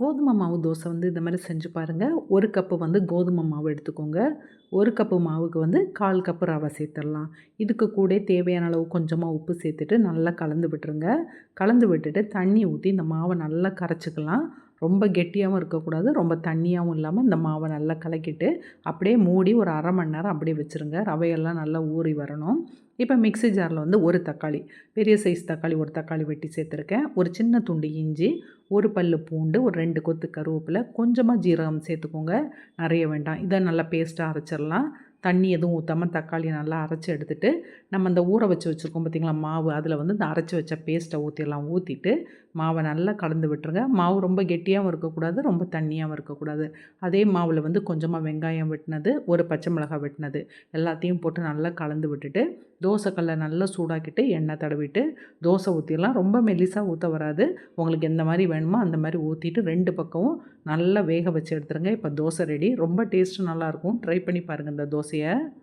கோதுமை மாவு தோசை வந்து இந்த மாதிரி செஞ்சு பாருங்கள் ஒரு கப்பு வந்து கோதுமை மாவு எடுத்துக்கோங்க. ஒரு கப்பு மாவுக்கு வந்து கால் கப்பு ரவை சேர்த்துடலாம். இதுக்கு கூட தேவையான அளவு கொஞ்சமாக உப்பு சேர்த்துட்டு நல்லா கலந்து விட்டுருங்க. கலந்து விட்டுட்டு தண்ணி ஊற்றி இந்த மாவை நல்லா கரைச்சிக்கலாம். ரொம்ப கெட்டியாகவும் இருக்கக்கூடாது ரொம்ப தண்ணியாகவும் இல்லாமல் இந்த மாவை நல்லா கலக்கிட்டு அப்படியே மூடி ஒரு அரை மணி நேரம் அப்படியே வச்சுருங்க. ரவையெல்லாம் நல்லா ஊறி வரணும். இப்போ மிக்ஸி ஜாரில் வந்து ஒரு தக்காளி பெரிய சைஸ் தக்காளி ஒரு தக்காளி வெட்டி சேர்த்துருக்கேன். ஒரு சின்ன துண்டு இஞ்சி ஒரு பல் பூண்டு ஒரு ரெண்டு கொத்து கருவேப்பிலை கொஞ்சமாக ஜீரகம் சேர்த்துக்கோங்க. நிறைய வேண்டாம். இதை நல்லா பேஸ்ட்டாக அரைச்சிடலாம். தண்ணி எதுவும் ஊற்றாமல் தக்காளியை நல்லா அரைச்சி எடுத்துகிட்டு நம்ம இந்த ஊற வச்சு வச்சுருக்கோம் பார்த்திங்களா மாவு. அதில் வந்து இந்த அரைச்சி வச்ச பேஸ்ட்டை ஊற்றிடலாம் ஊற்றிட்டு மாவை நல்லா கலந்து விட்டுருங்க. மாவு ரொம்ப கெட்டியாகவும் இருக்கக்கூடாது ரொம்ப தண்ணியாகவும் இருக்கக்கூடாது. அதே மாவில் வந்து கொஞ்சமாக வெங்காயம் வெட்டினது ஒரு பச்சை மிளகாய் வெட்டினது எல்லாத்தையும் போட்டு நல்லா கலந்து விட்டுட்டு தோசைக்கல்லை நல்லா சூடாக்கிட்டு எண்ணெய் தடவிட்டு தோசை ஊற்றிடலாம் ரொம்ப மெல்லிசாக ஊற்ற வராது. உங்களுக்கு எந்த மாதிரி வேணுமோ அந்த மாதிரி ஊற்றிட்டு ரெண்டு பக்கமும் நல்லா வேக வச்சு எடுத்துருங்க. இப்போ தோசை ரெடி ரொம்ப டேஸ்ட்டு நல்லாயிருக்கும் ட்ரை பண்ணி பாருங்கள் இந்த தோசை ya.